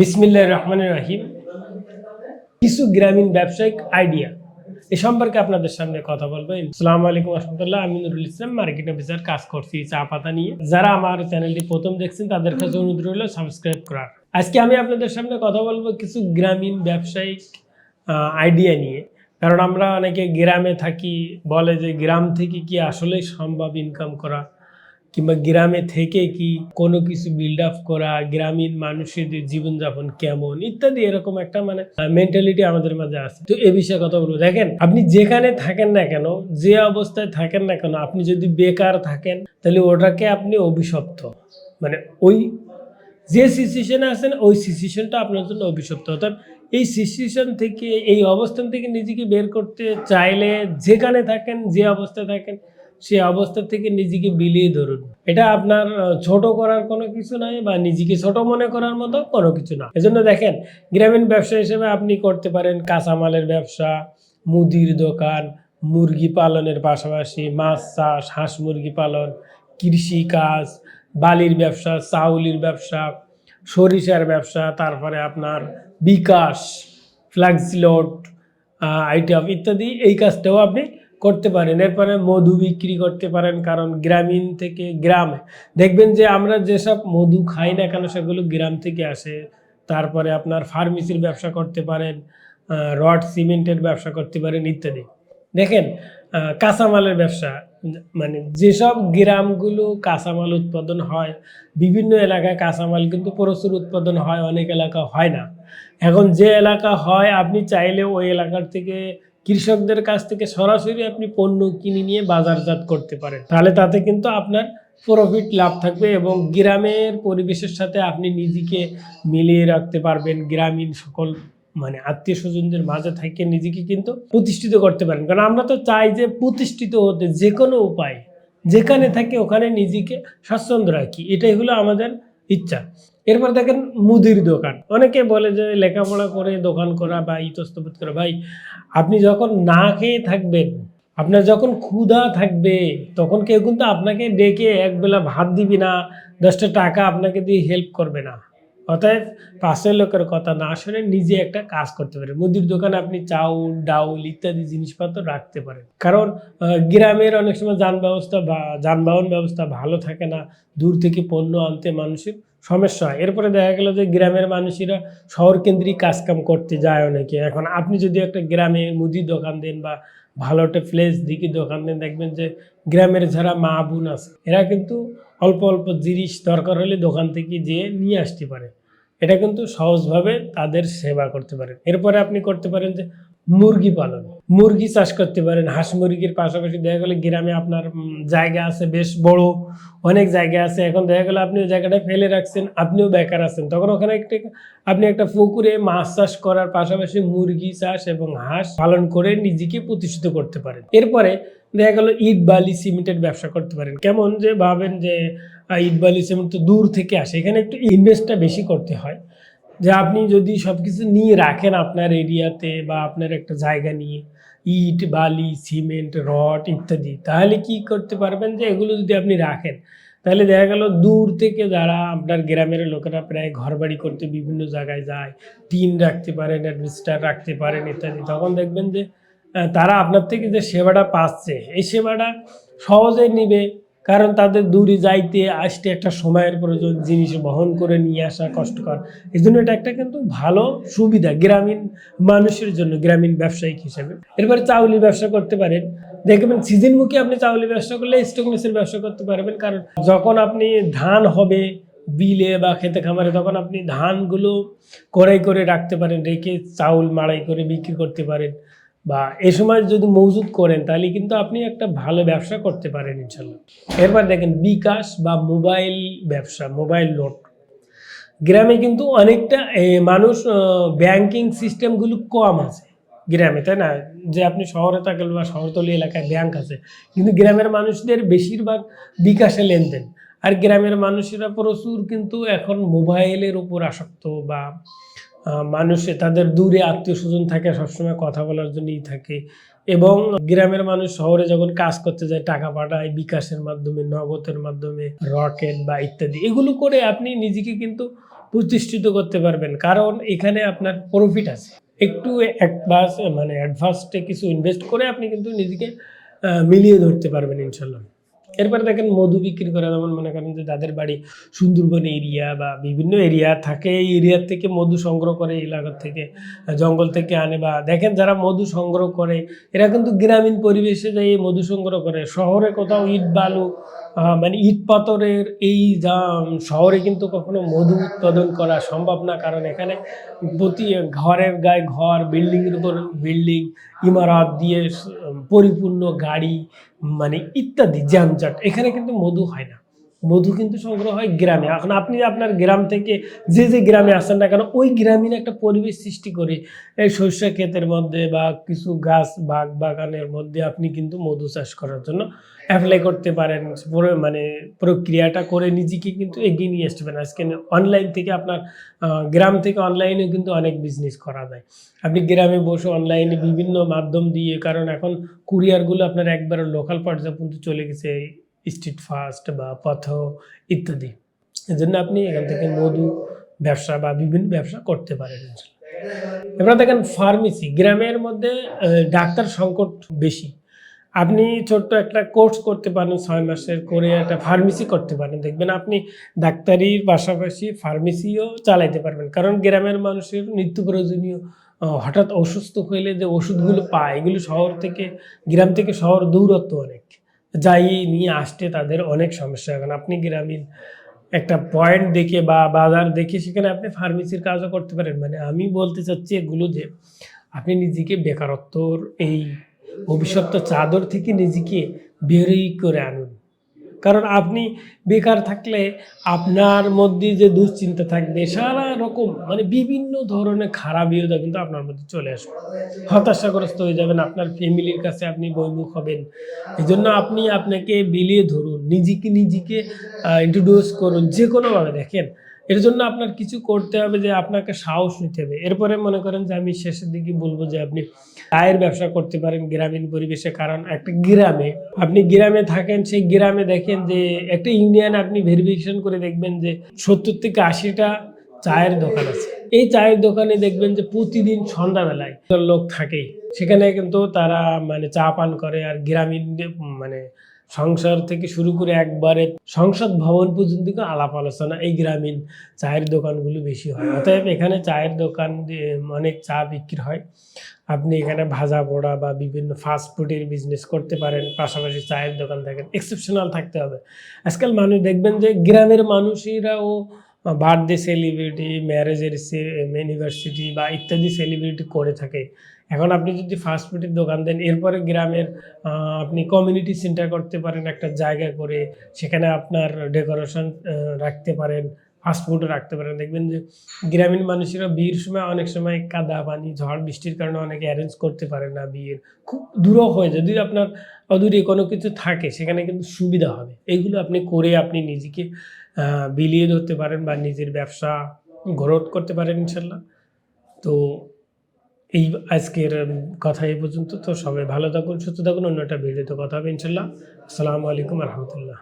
বিসমিল্লাহ রহমান রাহিম। কিছু গ্রামীণ ব্যবসায়িক আইডিয়া। এ সম্পর্কে আপনাদের সামনে কথা বলব। সালাম আলাইকুম রহমতুল্লাহ আমি নুরুল ইসলাম, মার্কেট অফিসার, কাজ করছি চা পাতা নিয়ে। যারা আমার চ্যানেলটি প্রথম দেখছেন, তাদের কাছে অনুরোধ রইল সাবস্ক্রাইব করার। আজকে আমি আপনাদের সামনে কথা বলব কিছু গ্রামীণ ব্যবসায়িক আইডিয়া নিয়ে। কারণ আমরা অনেকে গ্রামে থাকি, বলে যে গ্রাম থেকে কি আসলেই সম্ভব ইনকাম করা। কিংবা গ্রামে থেকে কি কোনো কিছু বিল্ড আপ করা, গ্রামীণ মানুষের জীবনযাপন কেমন ইত্যাদি এরকম একটা মানে মেন্টালিটি আমাদের মাঝে আছে। তো এ বিষয়ে কথা বলব। দেখেন, আপনি যেখানে থাকেন না কেন, যে অবস্থায় থাকেন না কেন, আপনি যদি বেকার থাকেন, তাহলে ওটাকে আপনি অভিশপ্ত। মানে ওই যে সিচুয়েশনে আছেন, ওই সিচুয়েশনটা আপনার জন্য অভিশপ্ত। অর্থাৎ এই সিচুয়েশন থেকে, এই অবস্থান থেকে নিজেকে বের করতে চাইলে যেখানে থাকেন, যে অবস্থায় থাকেন সেই অবস্থা থেকে নিজেকে বিলিয়ে ধরুন। এটা আপনার ছোট করার কোনো কিছু নাই বা নিজেকে ছোট মনে করার মতো কোনো কিছু না। এজন্য দেখেন, গ্রামীণ ব্যবসা হিসেবে আপনি করতে পারেন কাঁচামালের ব্যবসা, মুদির দোকান, মুরগি পালনের পাশাপাশি মাছ চাষ, হাঁস মুরগি পালন, কৃষি কাজ, বালির ব্যবসা, চাউলির ব্যবসা, সরিষার ব্যবসা, তারপরে আপনার বিকাশ ফ্ল্যাক্সিলোড আইটেম ইত্যাদি, এই কাজটাও আপনি করতে পারেন। এরপরে মধু বিক্রি করতে পারেন, কারণ গ্রামীণ থেকে গ্রামে। দেখবেন যে আমরা যেসব মধু খাই না কেন, সেগুলো গ্রাম থেকে আসে। তারপরে আপনার ফার্মেসির ব্যবসা করতে পারেন রড, সিমেন্টের ব্যবসা করতে পারেন ইত্যাদি। দেখেন কাঁচামালের ব্যবসা মানে যেসব গ্রামগুলো কাঁচামাল উৎপাদন হয়, বিভিন্ন এলাকায় কাঁচামাল কিন্তু প্রচুর উৎপাদন হয়, অনেক এলাকা হয় না। এখন যে এলাকা হয়, আপনি চাইলে ওই এলাকার থেকে কৃষকদের কাছ থেকে সরাসরি আপনি পণ্য কিনে নিয়ে বাজারজাত করতে পারেন। তাহলে তাতে কিন্তু আপনার প্রফিট লাভ থাকবে এবং গ্রামের পরিবেশের সাথে আপনি নিজেকে মিলিয়ে রাখতে পারবেন। গ্রামীণ সকল মানে আত্মীয় স্বজনদের মাঝে থেকে নিজেকে কিন্তু প্রতিষ্ঠিত করতে পারেন কারণ আমরা তো চাই যে প্রতিষ্ঠিত হতে যে কোনো উপায়, যেখানে থাকে ওখানে নিজেকে স্বাচ্ছন্দ্য রাখি। এটাই হলো আমাদের ইচ্ছা। এরপর দেখেন মুদির দোকান। অনেকে বলে যে লেখাপড়া করে দোকান করা বা ইতস্তবোধ করা। ভাই, আপনি যখন না খেয়ে থাকবেন, আপনার যখন ক্ষুধা থাকবে, তখন কেউ কিন্তু আপনাকে ডেকে একবেলা ভাত দিবি না, দশটা টাকা আপনাকে দিয়ে হেল্প করবে না। অতএব পাশের লোকের কথা না শুনে নিজে একটা কাজ করতে পারেন। মুদির দোকানে আপনি চাউল, ডাউল ইত্যাদি জিনিসপত্র রাখতে পারেন। কারণ গ্রামের অনেক সময় যান ব্যবস্থা বা যানবাহন ব্যবস্থা ভালো থাকে না, দূর থেকে পণ্য আনতে মানুষের সমস্যা হয়। এরপরে দেখা গেল যে গ্রামের মানুষেরা শহর কেন্দ্রিক কাজকাম করতে যায় অনেকে। এখন আপনি যদি একটা গ্রামে মুদির দোকান দেন বা ভালো একটা প্লেস দিকে দোকান দেন, দেখবেন যে গ্রামের যারা মা বোন আছে, এরা কিন্তু অল্প অল্প জিনিস দরকার হলে দোকান থেকে যেয়ে নিয়ে আসতে পারে। এটা কিন্তু সহজভাবে তাদের সেবা করতে পারেন এরপরে আপনি করতে পারেন যে মুরগি পালন। মুরগি চাষ করতে পারেন। হাঁস মুরগির পাশাপাশি দেখা গেলে গ্রামে আপনার জায়গা আছে বেশ বড়, অনেক জায়গা আছে। এখন দেখা গেলো আপনি ওই জায়গাটা ফেলে রাখছেন, আপনিও বেকার আছেন। তখন ওখানে একটা, আপনি একটা পুকুরে মাছ চাষ করার পাশাপাশি মুরগি চাষ এবং হাঁস পালন করে নিজেকে প্রতিষ্ঠিত করতে পারেন। এরপরে দেখা গেল ইট, বালি, সিমেন্টের ব্যবসা করতে পারেন। কেমন যে ভাবেন যে ইট, বালি, সিমেন্ট তো দূর থেকে আসে। এখানে একটু ইনভেস্টটা বেশি করতে হয়। যে আপনি যদি সব কিছু নিয়ে রাখেন আপনার এরিয়াতে বা আপনার একটা জায়গা নিয়ে, ইট, বালি, সিমেন্ট, রড ইত্যাদি, তাহলে কি করতে পারবেন যে এগুলো যদি আপনি রাখেন? তাহলে দেখা গেল দূর থেকে যারা আপনার গ্রামের লোকেরা প্রায় ঘরবাড়ি করতে বিভিন্ন জায়গায় যায়, টিন রাখতে পারেন অ্যাডমিস্টার রাখতে পারেন ইত্যাদি, তখন দেখবেন যে তারা আপনার থেকে যে সেবাটা পাচ্ছে, এই সেবাটা সহজে নিবে। কারণ তাদের দূরে যাইতে, আসতে একটা সময়ের প্রয়োজন, জিনিস বহন করে নিয়ে আসা কষ্টকর। এই জন্য এটা একটা কিন্তু ভালো সুবিধা গ্রামীণ মানুষের জন্য, গ্রামীণ ব্যবসায়িক হিসেবে। এরপরে চাউলি ব্যবসা করতে পারেন। দেখবেন সিজনমুখী আপনি চাউলি ব্যবসা করলে স্টকনেসের ব্যবসা করতে পারবেন। কারণ যখন আপনি ধান হবে বিলে বা খেতে খামারে, তখন আপনি ধানগুলো কড়াই করে রাখতে পারেন, রেখে চাউল মাড়াই করে বিক্রি করতে পারেন। বা এ সময় যদি মজুদ করেন, তাহলে কিন্তু আপনি একটা ভালো ব্যবসা করতে পারেন ইনশাল্লাহ এরপর দেখেন বিকাশ বা মোবাইল ব্যবসা, মোবাইল নোট গ্রামে কিন্তু অনেকটা মানুষ ব্যাংকিং সিস্টেমগুলো কম আছে গ্রামে, তাই না? যে আপনি শহরে থাকেন বা শহরতলি এলাকায় ব্যাংক আছে, কিন্তু গ্রামের মানুষদের বেশিরভাগ বিকাশে লেনদেন। আর গ্রামের মানুষেরা প্রচুর কিন্তু এখন মোবাইলের উপর আসক্ত বা মানুষে তাদের দূরে আত্মীয় স্বজন থাকে, সবসময় কথা বলার জন্যই থাকে। এবং গ্রামের মানুষ শহরে যখন কাজ করতে যায়, টাকা পাঠায়, বিকাশের মাধ্যমে, নগদের মাধ্যমে, রকেট বা ইত্যাদি, এগুলো করে আপনি নিজেকে কিন্তু প্রতিষ্ঠিত করতে পারবেন। কারণ এখানে আপনার প্রফিট আছে। একটু অ্যাডভান্স মানে অ্যাডভান্সে কিছু ইনভেস্ট করে আপনি কিন্তু নিজেকে মিলিয়ে ধরতে পারবেন ইনশাল্লাহ এরপরে দেখেন মধু বিক্রি করে যেমন মনে করেন যে যাদের বাড়ি সুন্দরবন এরিয়া বা বিভিন্ন এরিয়া থাকে, এই এরিয়ার থেকে মধু সংগ্রহ করে এলাকার থেকে, জঙ্গল থেকে আনে বা দেখেন যারা মধু সংগ্রহ করে, এরা কিন্তু গ্রামীণ পরিবেশে যাই মধু সংগ্রহ করে। শহরে কোথাও ইট, বালু মানে ইট পাথরের এই যা শহরে কিন্তু কখনো মধু উৎপাদন করা সম্ভব না, কারণ এখানে প্রতি ঘরের গায়ে ঘর, বিল্ডিংয়ের উপর বিল্ডিং, ইমারত দিয়ে পরিপূর্ণ গাড়ি মানে ইত্যাদি যানজট, এখানে কিন্তু মধু হয় না। মধু কিন্তু সংগ্রহ হয় গ্রামে। এখন আপনি আপনার গ্রাম থেকে যে যে গ্রামে আসেন না কেন, ওই গ্রামীণ একটা পরিবেশ সৃষ্টি করে। এই শস্য ক্ষেতের মধ্যে বা কিছু গাছ বাগ বাগানের মধ্যে আপনি কিন্তু মধু চাষ করার জন্য অ্যাপ্লাই করতে পারেন। পুরো মানে প্রক্রিয়াটা করে নিজেকে কিন্তু এগিয়ে নিয়ে আসতে পারেন। আজকে অনলাইন থেকে আপনার গ্রাম থেকে অনলাইনে কিন্তু অনেক বিজনেস করা যায়। আপনি গ্রামে বসে অনলাইনে বিভিন্ন মাধ্যম দিয়ে, কারণ এখন কুরিয়ারগুলো আপনার একবার লোকাল পর্যায়ে পর্যন্ত চলে গেছে। স্ট্রিট ফাস্ট বা পথ ইত্যাদি। এজন্য আপনি এখান থেকে মধু ব্যবসা বা বিভিন্ন ব্যবসা করতে পারেন এবার দেখেন ফার্মেসি, গ্রামের মধ্যে ডাক্তার সংকট বেশি। আপনি ছোট্ট একটা কোর্স করতে পারেন, ছয় মাসের করে একটা ফার্মেসি করতে পারেন। দেখবেন আপনি ডাক্তারির পাশাপাশি ফার্মেসিও চালাইতে পারবেন। কারণ গ্রামের মানুষের নিত্য প্রয়োজনীয় হঠাৎ অসুস্থ হইলে যে ওষুধগুলো পায়, এগুলো শহর থেকে, গ্রাম থেকে শহর দূরত্ব অনেক। যাই নিয়ে আসতে তাদের অনেক সমস্যা এখন আপনি গ্রামীণ একটা পয়েন্ট দেখে বা বাজার দেখে সেখানে আপনি ফার্মেসির কাজও করতে পারেন। মানে আমি বলতে চাচ্ছি এগুলো যে আপনি নিজেকে বেকারত্বর এই ভবিষ্যৎ চাদর থেকে নিজেকে বেরই করে আনুন। কারণ আপনি বেকার থাকলে আপনার মধ্যে যে দুশ্চিন্তা থাকবে, সারা রকম মানে বিভিন্ন ধরনের খারাপ বিরোধা কিন্তু আপনার মধ্যে চলে আসবে। হতাশাগ্রস্ত হয়ে যাবেন, আপনার ফ্যামিলির কাছে আপনি বৈমুখ হবেন। এই জন্য আপনি আপনাকে বিলিয়ে ধরুন, নিজেকে নিজেকে ইন্ট্রোডিউস করুন যে কোনোভাবে দেখেন এর জন্য আপনার কিছু করতে হবে যে আপনাকে সাহস নিতে হবে। এরপরে মনে করেন যে আমি শেষের দিকে বলব যে আপনি চায়ের ব্যবসা করতে পারেন গ্রামীণ পরিবেশে, কারণ একটা গ্রামে, আপনি গ্রামে থাকেন, সেই গ্রামে দেখেন যে একটা ইউনিয়ন আপনি ভেরিফিকেশন করে দেখবেন যে সত্তর থেকে আশিটা চায়ের দোকান আছে। এই চায়ের দোকানে দেখবেন যে প্রতিদিন সন্ধ্যাবেলায় লোক থাকেই। সেখানে কিন্তু তারা মানে চা পান করে আর গ্রামীণ মানে সংসার থেকে শুরু করে একবারে সংসদ ভবন পর্যন্ত আলাপ আলোচনা এই গ্রামীণ চায়ের দোকানগুলো বেশি হয়। অতএব এখানে চায়ের দোকান অনেক চা বিক্রি হয়। আপনি এখানে ভাজা পোড়া বা বিভিন্ন ফাস্ট ফুডের বিজনেস করতে পারেন, পাশাপাশি চায়ের দোকান থাকেন এক্সেপশনাল থাকতে হবে। আজকাল মানুষ দেখবেন যে গ্রামের মানুষেরাও বার্থডে সেলিব্রিটি ম্যারেজের ইউনিভার্সিটি বা ইত্যাদি সেলিব্রিটি করে থাকে। এখন আপনি যদি ফাস্ট ফুডের দোকান দেন, এরপরে গ্রামের আপনি কমিউনিটি সেন্টার করতে পারেন একটা জায়গা করে, সেখানে আপনার ডেকোরেশন রাখতে পারেন ফাস্টফুডও রাখতে পারেন। দেখবেন যে গ্রামীণ মানুষেরা বিয়ের সময় অনেক সময় কাদা পানি, ঝড় বৃষ্টির কারণে অনেকে অ্যারেঞ্জ করতে পারে না বিয়ের। খুব দূরও হয় যদি আপনার অদূরে কোনো কিছু থাকে, সেখানে কিন্তু সুবিধা হবে। এইগুলো আপনি করে আপনি নিজেকে বিলিয়ে ধরতে পারেন বা নিজের ব্যবসা গ্রোথ করতে পারেন ইনশাল্লাহ। তো এই আজকের কথা এই পর্যন্ত। তো সবাই ভালো থাকুন, সুস্থ থাকুন। অন্য একটা ভিডিওতে কথা হবে ইনশাল্লাহ। আসসালামু আলাইকুম রহমতুল্লাহ।